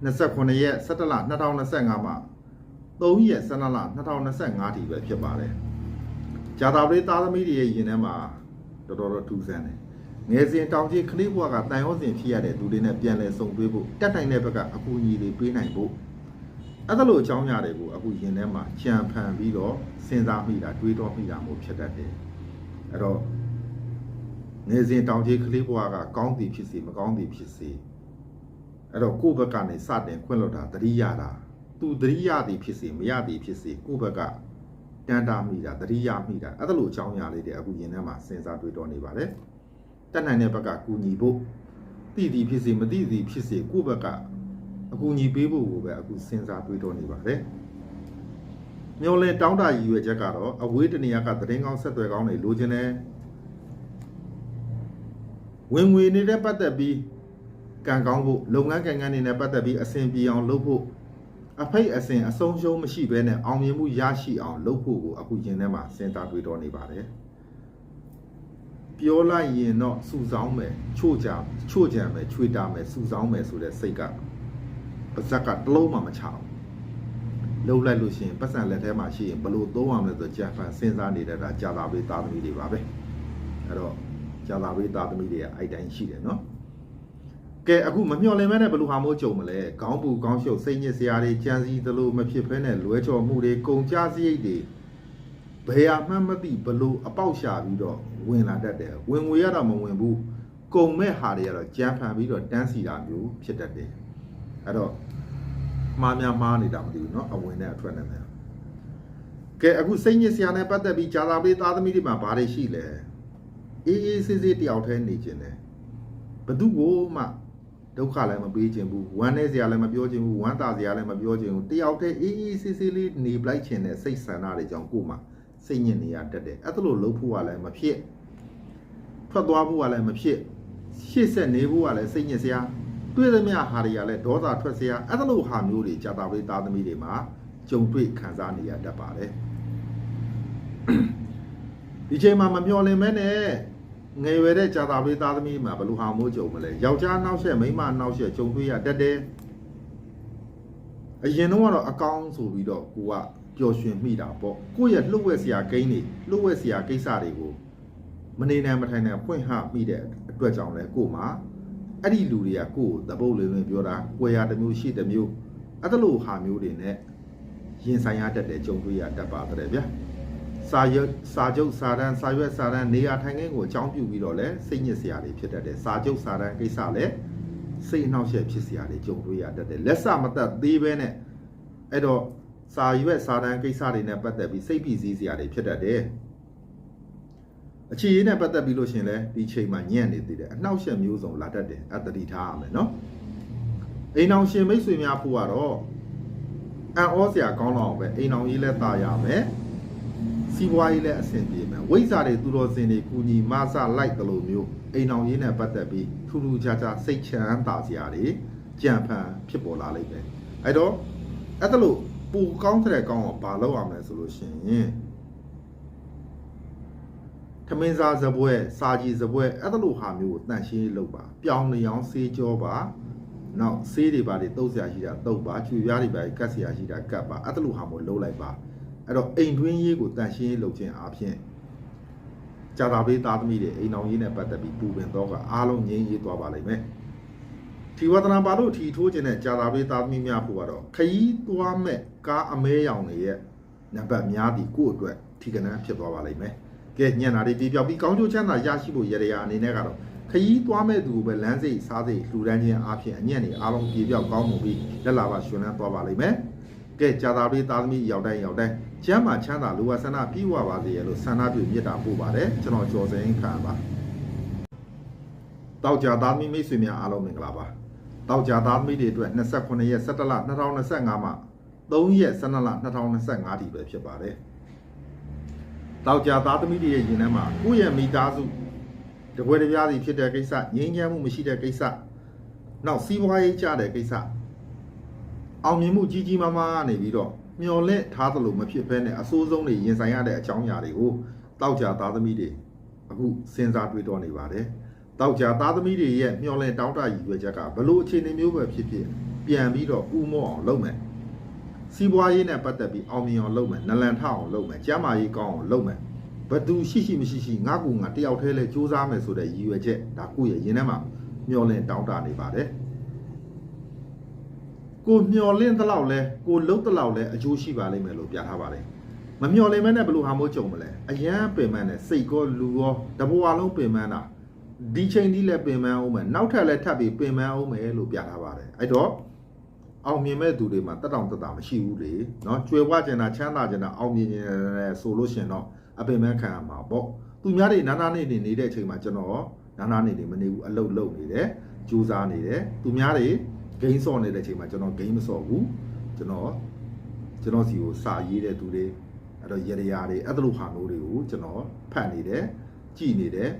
29ရက်17လ2025မှာ3ရက်17လ2025ထိပဲဖြစ်ပါတယ်ဂျာတာပရိသားသမီးတွေရဲ့ယင်ထဲမှာတော်တော်တော်ထူးဆန်းတယ်ငယ်စဉ်တောင်ကြီးခလေးဘွားကတန်ရောစဉ်ဖြစ်ရတဲ့သူတွေနဲ့ပြန်လည်ဆုံတွေ့ဖို့တက်နိုင်တဲ့ဘက်ကအကူအညီတွေပေးနိုင်ဖို့ အဲ့ဒါလိုအကြောင်းအရာတွေကိုအခုယင်ထဲမှာကြံဖန်ပြီးတော့စဉ်းစားမိတာတွေးတောမိတာမျိုးဖြစ်တတ်တယ်အဲ့တော့ငယ်စဉ်တောင်ကြီးခလေးဘွားကကောင်းသည်ဖြစ်စေမကောင်းသည်ဖြစ်စေအဲ့တော့ကိုယ့်ဘက်ကနေစတင်ခွင့်လွှတ်တာတတိယတာသူတတိယသည်ဖြစ်စေမရသည်ဖြစ်စေကိုယ့်ဘက်ကတန်တာမိတာတတိယမိတာအဲ့ဒါလိုအကြောင်းအရာလေးတွေအခုယင်ထဲမှာစဉ်းစားတွေးတောနေပါတယ်တက်နိုင်တဲ့ဘက်ကကူညီဖို့တည်တည်ဖြစ်စေမတည်တည်ဖြစ်စေကိုယ့်ဘက်က အကူအညီပေးဖို့ကိုပဲအခုစဉ်းစားတွေးတောနေပါတယ်မျောလဲတောင်းတရည်ရွယ်ချက်ကတော့အဝေးတနေရာကသတင်းကောင်းဆက်သွယ်ကောင်းတွေလိုချင်တယ်ဝင်ငွေနေတဲ့ပတ်သက်ပြီးကံကောင်းဖို့လုပ်ငန်းကံကန်းတွေနဲ့ပတ်သက်ပြီးအဆင်ပြေအောင်လုပ်ဖို့အဖိတ်အစဉ်အဆုံးရှုံးမရှိဘဲနဲ့အောင်မြင်မှုရရှိအောင်လုပ်ဖို့ကိုအခုရင်ထဲမှာစဉ်းစားတွေးတောနေပါတယ်ပြောလိုက်ရင်တော့စူဆောင်းမယ်ချို့ကြချို့ကြံမယ်ချွေတာမယ်စူဆောင်းမယ်ဆိုတဲ့စိတ်က ပါဇက်ကတလုံးမှမချအောင်လှုပ်လိုက်လို့ရှိရင်ပတ်စံလက်ထဲမှာရှိရင်ဘလို့သုံးအောင်လဲဆိုဂျပန်စဉ်းစားနေတဲ့ဒါကြာသာပေးသားသမီးတွေပါပဲအဲ့တော့ကြာသာပေးသားသမီးတွေကအဲ့တိုင်းရှိတယ်နော်ကဲအခုမမျှော်လင့်မဲနဲ့ဘယ်လိုဟာမိုးကြုံမလဲခေါင်းပူခေါင်းရှုပ်စိတ်ညစ်စရာတွေကြံစည်သလိုမဖြစ်ဖဲနဲ့လွဲချော်မှုတွေကုန်ကြစရိတ်တွေဘယ်ဟာမှမသိဘလို့အပေါက်ရှာပြီးတော့ဝင်လာတတ်တယ်ဝင်ငွေရတော့မဝင်ဘူးကုန်မဲ့ဟာတွေကတော့ကြမ်းဖန်ပြီးတော့တန်းစီတာမျိုးဖြစ်တတ်တယ် အဲ့တော့မှားများမှားနေတာမသိဘူးเนาะအဝင်နဲ့အထွက်နဲ့မယ်ကဲအခုစိတ်ညစ်စရာနဲ့ပတ်သက်ပြီးဂျာသာပေးသားသမီးတွေမှာဘာတွေရှိလဲအေးအေးဆေးဆေးတယောက်တည်းနေခြင်းတယ်ဘသူကိုမှဒုက္ခလည်းမပေးခြင်းဘူးဝမ်းနည်းစရာလည်းမပြောခြင်းဘူးဝမ်းသာစရာလည်းမပြောခြင်းဘူးတယောက်တည်းအေးအေးဆေးဆေးလေးနေပလိုက်ခြင်းတဲ့စိတ်ဆန္ဒတွေကြောင့်ကိုယ်မှာစိတ်ညစ်နေရတတ်တယ်အဲ့ဒါလို့လှုပ်ဖို့ကလည်းမဖြစ်ထွက်သွားဖို့ကလည်းမဖြစ်ရှေ့ဆက်နေဖို့ကလည်းစိတ်ညစ်စရာ တွေ့သမျှဟာတွေကလည်းဒေါသထွက်စရာအဲ့ဒါလို့ဟာမျိုးတွေကြာတာပရိသားသမီးတွေမှာကြုံတွေ့ခံစားနေရတတ်ပါတယ်ဒီချိန်မှာမမျော်လင့်မဲနဲ့ငယ်ရွယ်တဲ့ကြာတာပရိသားသမီးမှာဘယ်လိုဟာမျိုးကြုံမလဲယောက်ျားနောက်ဆက်မိန်းမနောက်ဆက်ကြုံတွေ့ရတတ်တယ်အရင်တော့ကတော့အကောင်းဆိုပြီးတော့ကိုကပျော်ရွှင်မိတာပေါ့ကိုယ့်ရဲ့လှုပ်ဝက်စရာဂိမ်းတွေလှုပ်ဝက်စရာကိစ္စတွေကိုမနေနိုင်မထိုင်နိုင်ဖွင့်ဟမိတဲ့အတွက်ကြောင့်လဲကို့မှာ အဲ့ဒီလူတွေကကိုယ့်ကိုသပုတ်လေးလေးပြောတာကွယ်ရတစ်မျိုးရှိတစ်မျိုးအဲ့ဒါလိုဟာမျိုးတွေနဲ့ရင်ဆိုင်ရတတ်တဲ့ကြုံတွေ့ရတတ်ပါတယ်ဗျာစာရွက်စာချုပ်စာတမ်းစာရွက်စာတမ်းနေရာထိုင်ခင်းကိုအကြောင်းပြုပြီးတော့လဲစိတ်ညစ်စရာတွေဖြစ်တတ်တယ်စာချုပ်စာတမ်းကိစ္စလည်းစိတ်အနှောက်အယှက်ဖြစ်စရာတွေကြုံတွေ့ရတတ်တယ်လက်စမသက်သေးပဲနဲ့အဲ့တော့စာရွက်စာတမ်းကိစ္စတွေနဲ့ပတ်သက်ပြီးစိတ်ဖိစီးစရာတွေဖြစ်တတ်တယ် အခြေရေးနဲ့ပတ်သက်ပြီးလို့ရှင်လဲဒီချိန်မှာညံ့နေသေးတယ်အနှောက်အယှက်မျိုးစုံလာတတ်တယ်အတတိထားရမယ်နော်အိမ်အောင်ရှင်မိတ်ဆွေများဖို့ကတော့အံ့ဩစရာကောင်းတော့ပဲအိမ်အောင်ကြီးလဲတာရမယ်စီးပွားရေးလည်းအဆင်ပြေမယ်ဝိဇ္ဇာတွေသူတော်စင်တွေကူညီမဆလိုက်တယ်လို့မျိုးအိမ်အောင်ရေးနဲ့ပတ်သက်ပြီးထူးထူးခြားခြားစိတ်ချမ်းသာစရာတွေကြံဖန်ဖြစ်ပေါ်လာလိမ့်မယ်အဲ့တော့အဲ့ဒါလို့ပူကောင်းတဲ့ကောင်းအောင်ဘာလုပ်ရမလဲဆိုလို့ရှိရင် ထမင်းစားစပွဲစာကြီးစပွဲအဲ့ဒါလို့ဟာမျိုးကိုတန့်ရှင်းလုပ်ပါပြောင်းနေအောင်စေးကြောပါနောက်ဆေးတွေပါတွေတုပ်ဆရာရှိတာတုပ်ပါချွေပြားတွေပါကတ်ဆရာရှိတာကတ်ပါအဲ့ဒါလို့ဟာမျိုးလုပ်လိုက်ပါအဲ့တော့အိမ်တွင်းရေးကိုတန့်ရှင်းရေးလုပ်ခြင်းအပြင်ကြာတာပေးသားသမီးတွေအိမ်အောင်ရေးနဲ့ပတ်သက်ပြီးပူပင်တော့ကအားလုံးငြိမ်းရေးသွားပါလိမ့်မယ်ထီဝဒနာပါလို့ထီထိုးခြင်းနဲ့ကြာတာပေးသားသမီးများဖို့ကတော့ခရီးသွားမဲ့ကားအမဲရောင်တွေရဲ့နံပါတ်များပြီးကိုယ့်အတွက်ထီကနန်းဖြစ်သွားပါလိမ့်မယ် ကဲညံ့တာတွေပြပြောက်ပြီးကောင်းကျိုးချမ်းသာရရှိဖို့ရရအနေနဲ့ကတော့ခရီးသွားမဲ့သူကိုပဲလမ်းစိတ်စားစိတ်လှူဒန်းခြင်းအပြင်အညံ့နေအားလုံးပြပြောက်ကောင်းမှုပြီးလက်လာပါရှင်လန်းသွားပါလိမ့်မယ်ကဲကြာတာပေးသားသမီးရောက်တိုင်းရောက်တိုင်းကျမ်းမာချမ်းသာလူဝဆန္ဒပြည့်ဝပါစေရလို့ဆန္ဒပြုမေတ္တာပို့ပါတယ်ကျွန်တော်ကျော်စိန်ခံပါတောက်ကြသားသမီးမိတ်ဆွေများအားလုံးမင်္ဂလာပါတောက်ကြသားသမီးတွေအတွက်29ရက်17လ2025မှာ3ရက်12လ2025ဒီပဲဖြစ်ပါတယ် တောက်ကြသားသမီးတွေရဲ့ရင်ထဲမှာကိုယ့်ရဲ့မိသားစုတပွဲတပြားစီဖြစ်တဲ့ကိစ္စငြိမ်းချမ်းမှုမရှိတဲ့ကိစ္စနောက်စီးပွားရေးကြတဲ့ကိစ္စအောင်မြင်မှုကြီးကြီးမားမားကနေပြီးတော့မျော်လင့်ထားသလိုမဖြစ်ဘဲနဲ့အဆိုးဆုံးတွေရင်ဆိုင်ရတဲ့အကြောင်းအရာတွေကိုတောက်ကြသားသမီးတွေအခုစဉ်းစားတွေးတောနေပါတယ်တောက်ကြသားသမီးတွေရဲ့မျော်လင့်တောင်းတရည်ရွယ်ချက်ကဘလို့အခြေအနေမျိုးပဲဖြစ်ဖြစ်ပြန်ပြီးတော့ဥမော့အောင်လုပ်မယ် စီးပွားရေးနဲ့ပတ်သက်ပြီးအောင်မြင်အောင်လုပ်မယ်နလန်ထအောင်လုပ်မယ်ကျမ်းမာရေးကောင်းအောင်လုပ်မယ်ဘသူရှိရှိမရှိရှိငါကူငါတယောက်တည်းလဲစူးစမ်းမယ်ဆိုတဲ့ရည်ရွယ်ချက်ဒါကိုယ့်ရဲ့ရင်ထဲမှာမျော်လင့်တောင်းတနေပါတယ်ကိုမျော်လင့်သလောက်လဲကိုလှုပ်သလောက်လဲအကျိုးရှိပါလိမ့်မယ်လို့ပြထားပါတယ်မမျော်လင့်မဲနဲ့ဘယ်လိုဟာမို့ကြုံမလဲအရန်ပင်ပန်းနဲ့စိတ်ကောလူရောတဘဝလုံးပင်ပန်းတာဒီချိန်ကြီးလဲပင်ပန်းအောင်မယ်နောက်ထပ်လဲထပ်ပြီးပင်ပန်းအောင်မယ်လို့ပြထားပါတယ်အဲ့တော့ အောင်မြင်မဲ့သူတွေမှာတက်တောင်တက်တာမရှိဘူးလေเนาะကြွယ်ဝကျင်တာချမ်းသာကျင်တာအောင်မြင်နေတယ်ဆိုလို့ရှင်တော့အပင်ပန်းခံရမှာပေါ့သူများတွေနာနာနေနေနေတဲ့အချိန်မှာကျွန်တော်နာနာနေနေမနေဘူးအလုတ်လုတ်နေတယ်ကြိုးစားနေတယ်သူများတွေဂိမ်းဆော့နေတဲ့အချိန်မှာကျွန်တော်ဂိမ်းမဆော့ဘူးကျွန်တော်ကျွန်တော်စီကိုစာရေးတဲ့သူတွေအဲ့တော့ရရရာတွေအဲ့ဒါလိုဟာမျိုးတွေကိုကျွန်တော်ဖတ်နေတယ်ကြည်နေတယ်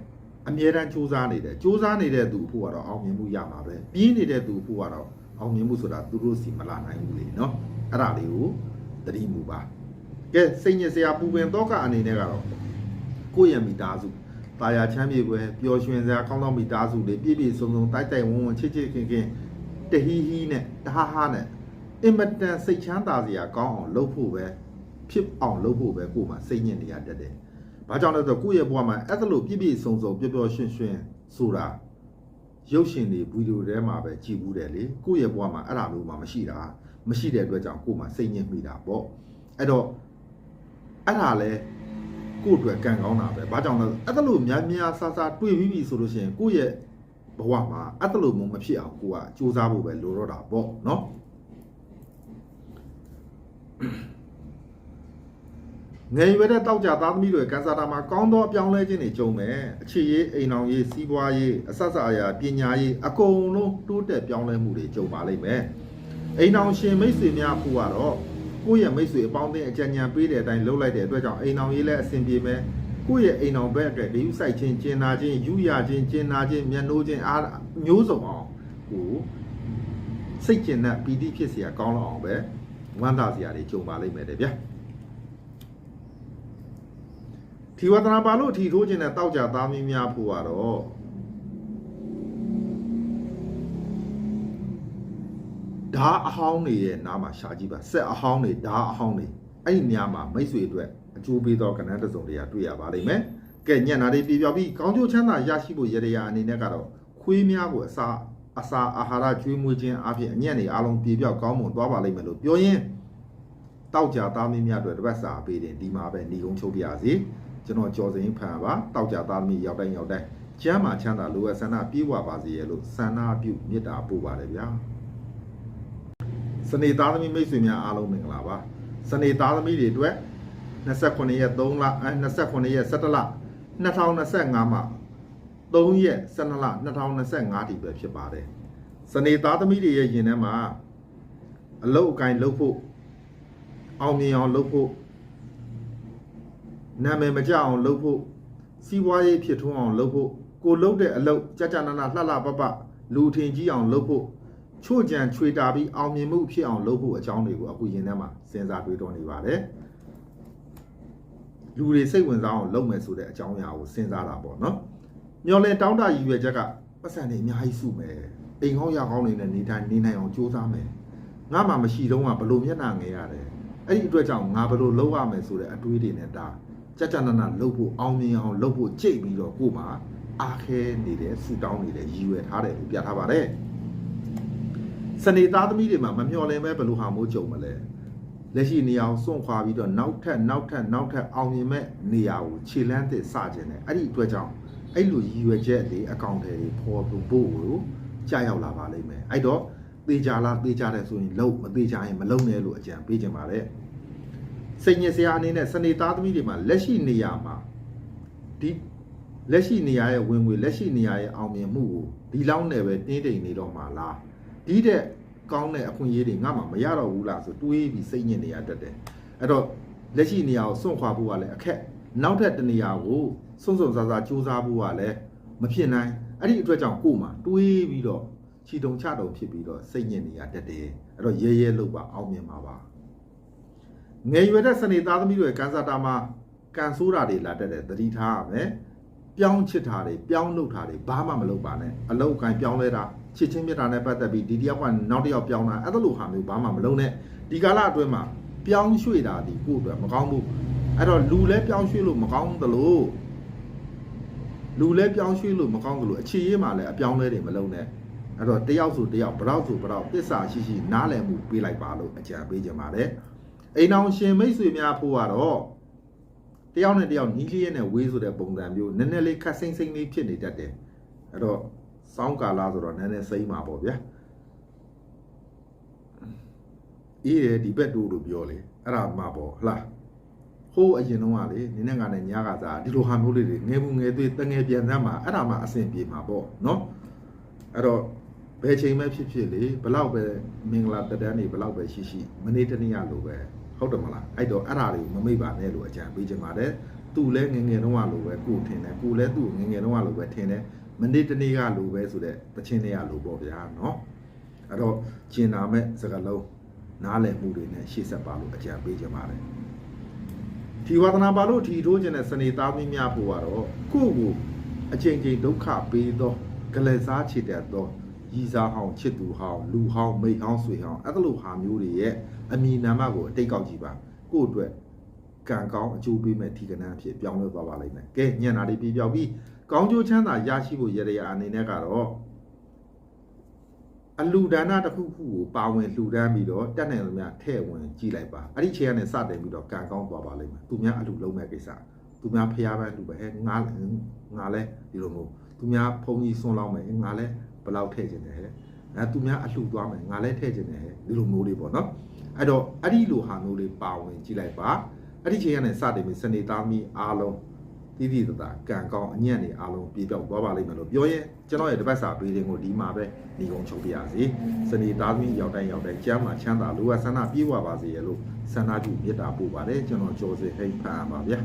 အမြဲတမ်းစူးစမ်းနေတယ်စူးစမ်းနေတဲ့သူအဖို့ကတော့အောင်မြင်မှုရမှာပဲပြင်းနေတဲ့သူအဖို့ကတော့ အောင်မြင်မှုဆိုတာသူတို့စီမလာနိုင်ဘူးလေနော်အဲ့ဒါလေးကိုသတိမူပါကဲစိတ်ညစ်စရာပူပင်တော့ကအနေနဲ့ကတော့ကိုယ့်ရဲ့မိသားစုတာယာချမ်းမြေပွဲပျော်ရွှင်စရာကောင်းသောမိသားစုတွေပြည့်ပြည့်စုံစုံတိုက်တိုက်ဝန်းဝန်းချစ်ချစ်ခင်ခင်တဟီဟီနဲ့တဟားဟားနဲ့အင်မတန်စိတ်ချမ်းသာစရာကောင်းအောင်လုပ်ဖို့ပဲဖြစ်အောင်လုပ်ဖို့ပဲကိုယ်မှာစိတ်ညစ်နေရတတ်တယ်။ဘာကြောင့်လဲဆိုတော့ကိုယ့်ရဲ့ဘဝမှာအဲ့ဒါလို့ပြည့်ပြည့်စုံစုံပျော်ပျော်ရွှင်ရွှင်ဆိုတာ ရုပ်ရှင်တွေဗီဒီယိုထဲမှာပဲကြည်ဘူးတယ်လေကိုယ့်ရဲ့ဘဝမှာအဲ့ဒါမျိုးမှမရှိတာမရှိတဲ့အတွက်ကြောင့်ကိုယ်မှာစိတ်ညစ်မိတာပေါ့အဲ့တော့အဲ့ဒါလဲကိုယ့်အတွက်ကံကောင်းတာပဲဘာကြောင့်လဲအဲ့ဒါလို့များများဆဆတွေ့ပြီးပြီဆိုလို့ရှိရင်ကိုယ့်ရဲ့ဘဝမှာအဲ့ဒါလို့မဖြစ်အောင်ကိုကစူးစမ်းဖို့ပဲလိုတော့တာပေါ့နော် ငယ်ရွယ်တဲ့တောက်ကြသားသမီးတွေကန်းစာတာမှာကောင်းသောအပြောင်းလဲခြင်းတွေကြုံမယ်အခြေရေးအိမ်အောင်ရေးစီးပွားရေးအဆက်ဆက်အရာပညာရေးအကုန်လုံးတိုးတက်ပြောင်းလဲမှုတွေကြုံပါလိမ့်မယ်အိမ်အောင်ရှင်မိတ်ဆွေများဖို့ကတော့ကိုယ့်ရဲ့မိတ်ဆွေအပေါင်းအသင်းအကြံဉာဏ်ပေးတဲ့အတိုင်းလုပ်လိုက်တဲ့အတွက်ကြောင့်အိမ်အောင်ရေးလည်းအဆင်ပြေမယ်ကိုယ့်ရဲ့အိမ်အောင်ဘက်အတွက်ဂရုစိုက်ခြင်းကျင်နာခြင်းယူရခြင်းကျင်နာခြင်းမျက်နှိုးခြင်းအားမျိုးစုံအောင်ကိုစိတ်ကျင်တဲ့ပီတိဖြစ်เสียကောင်းလောက်အောင်ပဲဝမ်းသာစရာတွေကြုံပါလိမ့်မယ်တဲ့ဗျာ ထီဝတနာပါလို့ထီထိုးခြင်းနဲ့တောက်ကြသားမင်းများဖို့ကတော့ဓာအဟောင်းတွေရဲ့နားမှာရှာကြည့်ပါဆက်အဟောင်းတွေဓာအဟောင်းတွေအဲ့ဒီနေရာမှာမိတ်ဆွေအတွက်အကျိုးပေးသောကဏ္ဍတစ်စုံတရာတွေ့ရပါလိမ့်မယ်။ကဲညံ့နာတွေပြပြပြီးကောင်းကျိုးချမ်းသာရရှိဖို့ရရရာအနေနဲ့ကတော့ခွေးများကိုအစာအစာအာဟာရကျွေးမွေးခြင်းအပြင်အညံ့တွေအားလုံးပြပြောက်ကောင်းမွန်သွားပါလိမ့်မယ်လို့ပြောရင်းတောက်ကြသားမင်းများအတွက်တပတ်စာပေးတယ်ဒီမှာပဲညီကုန်းချုပ်ပြရစီ ကျွန်တော်ကြော်စိန်ဖန်ပါတောက်ကြသားမင်းရောက်တိုင်းရောက်တိုင်းကျမ်းမာချမ်းသာလိုအပ်ဆန္ဒပြေဝပါစေရလို့ဆန္ဒပြုမေတ္တာပို့ပါတယ်ဗျာစနေသားသမီးမိတ်ဆွေများအားလုံးမင်္ဂလာပါစနေသားသမီးတွေအတွက်29ရက်3လအဲ29ရက်17လ2025မှာ3ရက်12လ2025ဒီပဲဖြစ်ပါတယ်စနေသားသမီးတွေရဲ့ယင်ထဲမှာအလုတ်အကင်လုပ်ဖို့အောင်မြင်အောင်လုပ်ဖို့ နာမည်မကြအောင်လုပ်ဖို့စီးပွားရေးဖြစ်ထွန်းအောင်လုပ်ဖို့ကိုလုပ်တဲ့အလုပ်ကြကြနာနာလှလှပပလူထင်ကြီးအောင်လုပ်ဖို့ချို့ကြံချွေတာပြီးအောင်မြင်မှုဖြစ်အောင်လုပ်ဖို့အကြောင်းတွေကိုအခုရင်ထဲမှာစဉ်းစားတွေးတောနေပါတယ်လူတွေစိတ်ဝင်စားအောင်လုပ်မယ်ဆိုတဲ့အကြောင်းအရာကိုစဉ်းစားတာပေါ့နော်မျော်လင့်တောင်းတရည်ရွယ်ချက်ကပတ်စံနေအများကြီးစုမယ်အိမ်ဟောင်းရကောင်းနေနဲ့နေတိုင်းနေနိုင်အောင်ကြိုးစားမယ်ငါမှမရှိတော့ကဘလို့မျက်နှာငယ်ရတယ်အဲ့ဒီအတွက်ကြောင့်ငါဘလို့လုပ်ရမယ်ဆိုတဲ့အတွေးတွေနဲ့ဒါ ကြကြနာနာလုပ်ဖို့အောင်မြင်အောင်လုပ်ဖို့ကြိတ်ပြီးတော့ကို့မှာအားခဲနေတယ်ဆူတောင်းနေတယ်ရည်ရွယ်ထားတယ်လို့ပြထားပါတယ်စနေသားသမီးတွေမှာမမျှော်လင့်ပဲဘလို့ဟာမိုးကြုံမလဲလက်ရှိနေရာကိုစွန့်ခွာပြီးတော့နောက်ထပ်နောက်ထပ်နောက်ထပ်အောင်မြင်မဲ့နေရာကိုခြေလန်းသစ်စခြင်းတယ်အဲ့ဒီအတွက်ကြောင့်အဲ့လိုရည်ရွယ်ချက်တွေအကောင့်တွေပေါ်ဖို့ဖို့ကိုကြာရောက်လာပါလိမ့်မယ်အဲ့တော့သေချာလားသေချာတယ်ဆိုရင်လုံးမသေချာရင်မလုံးနဲ့လို့အကြံပေးခြင်းပါတယ် စိတ်ညစ်စရာအနေနဲ့စနေသားသမီးတွေမှာလက်ရှိနေရာမှာဒီလက်ရှိနေရာရဲ့ဝင်ငွေလက်ရှိနေရာရဲ့အောင်မြင်မှုကိုဒီလောက်နဲ့ပဲတင်းတိမ်နေတော့မှာလားဒီတဲ့ကောင်းတဲ့အခွင့်အရေးတွေငါမှမရတော့ဘူးလားဆိုတွေးပြီးစိတ်ညစ်နေရတတ်တယ်အဲ့တော့လက်ရှိနေရာကိုစွန့်ခွာဖို့ကလည်းအခက်နောက်ထပ်တနေရာကိုစွန့်စွန့်စားစားစူးစမ်းဖို့ကလည်းမဖြစ်နိုင်အဲ့ဒီအတွက်ကြောင့်ကို့မှာတွေးပြီးတော့ခြီတုံချတုံဖြစ်ပြီးတော့စိတ်ညစ်နေရတတ်တယ်အဲ့တော့ရဲရဲလို့ပါအောင်မြင်ပါပါ ငယ်ရွယ်တဲ့စနေသားသမီးတွေကန်စာတာမှာကန်ဆိုးတာတွေလာတတ်တယ်သတိထားရမယ်ပြောင်းချစ်တာတွေပြောင်းလုပ်တာတွေဘာမှမလုပ်ပါနဲ့အလောက်ကန်ပြောင်းလဲတာချစ်ချင်းမြတ်တာနဲ့ပတ်သက်ပြီးဒီတယောက်ကနောက်တစ်ယောက်ပြောင်းတာအဲ့ဒါလိုဟာမျိုးဘာမှမလုပ်နဲ့ဒီကာလအတွင်းမှာပြောင်းရွှေ့တာဒီကိုယ့်အတွက်မကောင်းဘူးအဲ့တော့လူလဲပြောင်းရွှေ့လို့မကောင်းသလိုလူလဲပြောင်းရွှေ့လို့မကောင်းသလိုအခြေရေးမှာလည်းအပြောင်းလဲတွေမလုပ်နဲ့အဲ့တော့တယောက်ဆိုတယောက်ဘရောက်ဆိုဘရောက်တစ္ဆာရှိရှိနားလည်မှုပေးလိုက်ပါလို့အကြံပေးကြပါတယ် အိမ်အောင်ရှင်မိတ်ဆွေများဖို့ကတော့တယောက်နဲ့တယောက်နီးလျက်နဲ့ဝေးဆိုတဲ့ပုံစံမျိုးနည်းနည်းလေးခက်စိမ့်စိမ့်လေးဖြစ်နေတတ်တယ်အဲ့တော့စောင်းကာလာဆိုတော့နည်းနည်းစိမ့်ပါပေါ့ဗျာအေးရဒီဘက်တိုးလို့ပြောလေအဲ့ဒါမှပေါ့ဟလားဟိုးအရင်တော့ကလေနင်းနဲ့ကနဲ့ညကစားဒီလိုဟာမျိုးလေးတွေငယ်ဘူးငယ်သေးတငယ်ပြန်တမ်းမှာအဲ့ဒါမှအဆင်ပြေမှာပေါ့နော်အဲ့တော့ဘယ်ချိန်မှဖြစ်ဖြစ်လေဘလောက်ပဲမင်္ဂလာတက်တန်းနေဘလောက်ပဲရှိရှိမနေ့တနေ့ရလို့ပဲ ဟုတ်တယ်မလားအဲ့တော့အဲ့ဒါတွေကိုမမိတ်ပါနဲ့လို့အကြံပေးချင်ပါတယ်သူလဲငယ်ငယ်တုန်းကလိုပဲကိုထင်တယ်ကိုလဲသူ့ငယ်ငယ်တုန်းကလိုပဲထင်တယ်မနေ့တနေ့ကလိုပဲဆိုတဲ့တခြင်းတွေကလိုပေါ့ဗျာနော်အဲ့တော့ကျင်နာမဲ့စကားလုံးနားလည်မှုတွေနဲ့ရှေ့ဆက်ပါလို့အကြံပေးချင်ပါတယ်ဒီဝါသနာပါလို့ထီထိုးခြင်းတဲ့စနေသားသမီးများဖို့ကတော့ကိုယ့်ကိုအချိန်ချင်းဒုက္ခပေးသောဂလဲစားချစ်တဲ့သော ရီစားဟောင်းချစ်သူဟောင်းလူဟောင်းမိတ်ဟောင်းဆွေဟောင်းအဲ့လိုဟာမျိုးတွေရဲ့အမည်နာမကိုအတိတ်ကောက်ကြည့်ပါကိုယ့်အတွက်ကံကောင်းအကျိုးပေးမဲ့ထီကနန်းအဖြစ်ပြောင်းလဲသွားပါလိမ့်မယ်ကဲညံ့တာလေးပြပြောက်ပြီးကောင်းကျိုးချမ်းသာရရှိဖို့ရရအနေနဲ့ကတော့အလူဒါနတစ်ခုခုကိုပါဝင်လှူဒန်းပြီးတော့တက်နိုင်လို့များထဲ့ဝင်ကြည့်လိုက်ပါအဲ့ဒီချိန်ကနေစတင်ပြီးတော့ကံကောင်းသွားပါလိမ့်မယ်သူများအလူလုံးမဲ့ကိစ္စသူများဖျားပန်းလှူပဲဟဲ့ငါငါလဲဒီလိုမျိုးသူများဖုန်ကြီးဆွန်းလောင်းမယ်ငါလဲ ဘယ်လောက်ထည့်ခြင်းလဲဟဲ့အဲသူများအလှူသွားမယ်ငါလဲထည့်ခြင်းလဲဟဲ့ဒီလိုမျိုးလေးပေါ့နော်အဲ့တော့အဲ့ဒီလိုဟာမျိုးလေးပါဝင်ကြည့်လိုက်ပါအဲ့ဒီချိန်ကနေစတင်ပြီးစနေသားမီအားလုံးတိတိတသာကံကောင်းအညံ့နေအားလုံးပြေပြောက်သွားပါလိမ့်မယ်လို့ပြောရင်ကျွန်တော်ရဲ့တပတ်စာပေးတဲ့ကိုဒီမှာပဲညီကုံချုပ်ပြရစီစနေသားသမီးရောက်တိုင်းရောက်တိုင်းကျမ်းမှာချမ်းသာလိုအပ်ဆန္ဒပြေဝပါစေရလို့ဆန္ဒပြုမေတ္တာပို့ပါတယ်ကျွန်တော်ကြော်စင်ဟိတ်ဖန်ပါဗျာ